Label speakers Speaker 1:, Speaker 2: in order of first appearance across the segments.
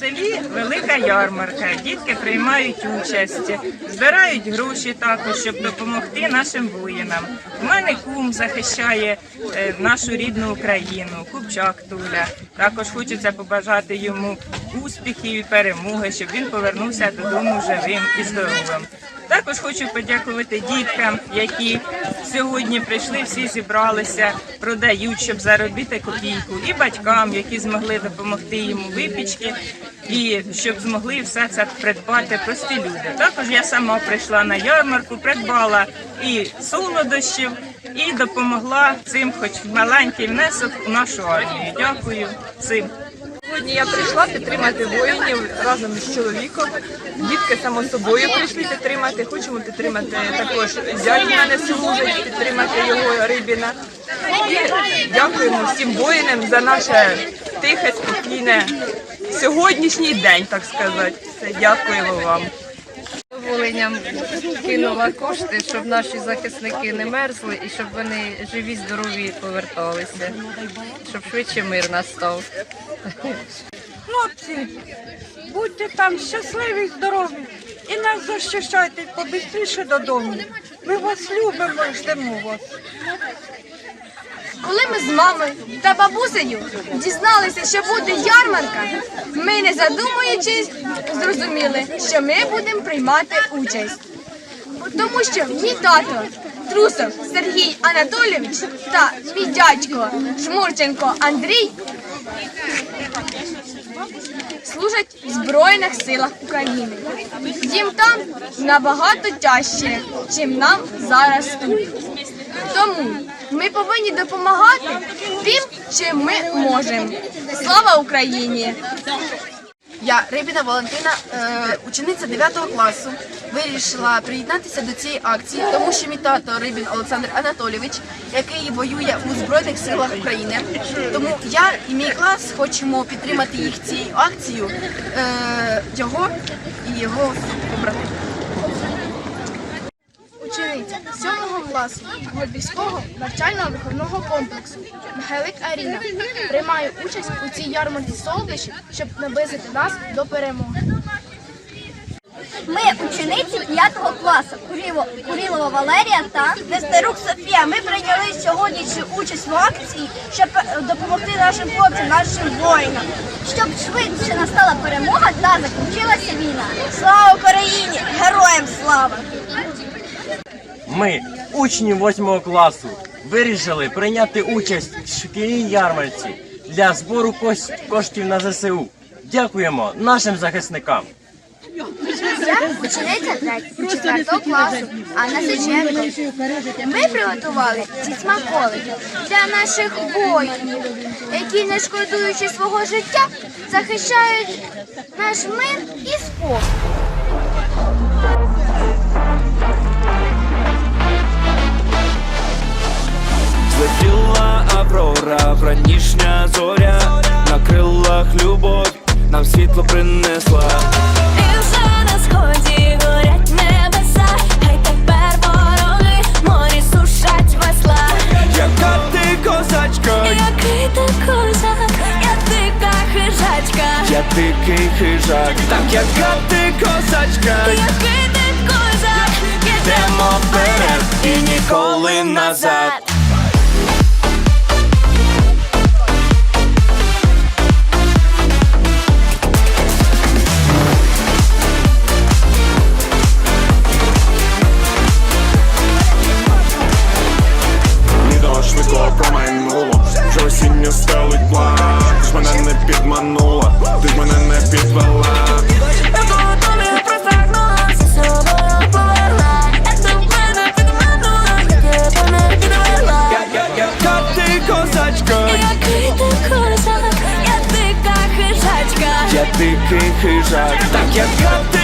Speaker 1: селі велика ярмарка. Дітки приймають участь, збирають гроші також, щоб допомогти нашим воїнам. У мене кум захищає е, нашу рідну Україну, Купчак Туля. Також хочеться побажати йому успіхів і перемоги, щоб він повернувся додому живим і здоровим. Також хочу подякувати діткам, які сьогодні прийшли, всі зібралися, продають, щоб заробити копійку, і батькам, які змогли допомогти йому випічки, і щоб змогли все це придбати прості люди. Також я сама прийшла на ярмарку, придбала і солодощів, і допомогла цим, хоч маленький внесок у нашу армію. Дякую всім.
Speaker 2: Сьогодні я прийшла підтримати воїнів разом з чоловіком. Дітки само собою прийшли підтримати. Хочемо підтримати також зять мене служить, підтримати його рибіна. І дякуємо всім воїнам за наше тихе, спокійне сьогоднішній день, так сказати. Все, дякуємо вам.
Speaker 3: Задоволенням кинула кошти, щоб наші захисники не мерзли і щоб вони живі, здорові поверталися, щоб швидше мир настав.
Speaker 4: Хлопці, будьте там щасливі, здорові і нас захищайте побистріше додому. Ми вас любимо ждемо вас.
Speaker 5: Коли ми з мамою та бабусею дізналися, що буде ярмарка, ми не задумуючись зрозуміли, що ми будемо приймати участь. Тому що мій тато Трусов Сергій Анатолійович та мій дядько Жмурченко Андрій служать в Збройних силах України. Їм там набагато тяжче, чим нам зараз тут. Тому ми повинні допомагати тим, чим ми можемо. Слава Україні!
Speaker 6: Я Рибіна Валентина, е, учениця 9 класу, вирішила приєднатися до цієї акції, тому що мій тато Рибін Олександр Анатолійович, який воює у Збройних силах України. Тому я і мій клас хочемо підтримати їх цією акцією, е, його і його побратимів.
Speaker 7: Учениця 7 класу Горбівського навчально-виховного комплексу Михайлик Аріна приймає участь у цій ярмарці солодощів, щоб наблизити нас до перемоги.
Speaker 8: Ми учениці 5 класу Куріло, Курілова Валерія та Нестерук Софія. Ми прийняли сьогоднішню участь в акції, щоб е, допомогти нашим хлопцям, нашим воїнам, щоб швидше настала перемога та закінчилася війна. Слава Україні! Героям слава!
Speaker 9: Ми, учні 8 класу, вирішили прийняти участь в шкільній ярмарці для збору коштів на ЗСУ. Дякуємо нашим захисникам.
Speaker 7: Я учениця 4 класу Анна Сиченко. Ми приготували ці смаколики для наших воїнів, які, не шкодуючи свого життя, захищають наш мир і спокій.
Speaker 8: Хижачка,
Speaker 10: я дикий хижак, так яка ти козачка,
Speaker 8: який ти козак,
Speaker 10: йдемо вперед і ніколи назад.
Speaker 11: Швидко промайнуло Вже осінню стелить план ж мене не підманула, ти ж мене не підвела.
Speaker 8: Я
Speaker 10: дикий хижак, так як я повела,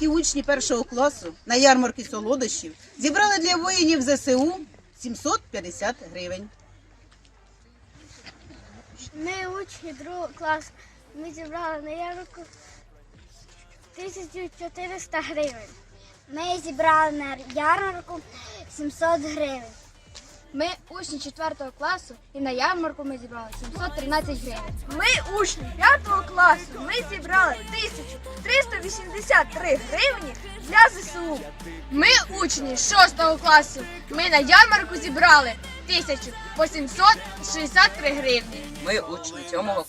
Speaker 12: Мої учні першого класу на ярмарки солодощів зібрали для воїнів ЗСУ 750 гривень.
Speaker 13: Ми учні другого класу. Ми зібрали на ярмарку 1400 гривень. Ми зібрали на ярмарку 700 гривень.
Speaker 5: Ми учні 4 класу і на ярмарку ми зібрали 713 гривень.
Speaker 11: Ми учні 5 класу. Ми зібрали 1383 гривні для ЗСУ.
Speaker 5: Ми учні 6 класу. Ми на ярмарку зібрали 1863 гривні.
Speaker 14: Ми учні сьомого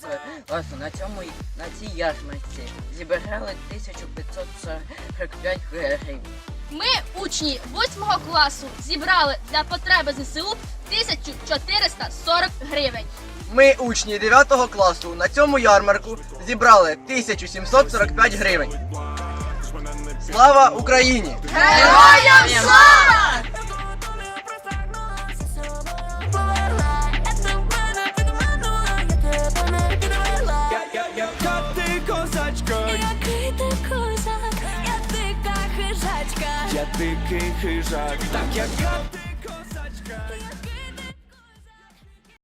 Speaker 14: класу на цьому на цій ярмарці зібрали 1545 гривень.
Speaker 5: Ми учні 8 класу зібрали для потреби ЗСУ 1440 гривень.
Speaker 14: Ми учні 9 класу на цьому ярмарку зібрали 1745 гривень. Слава Україні!
Speaker 11: Героям слава!
Speaker 13: Я
Speaker 10: дикий хижак, так як я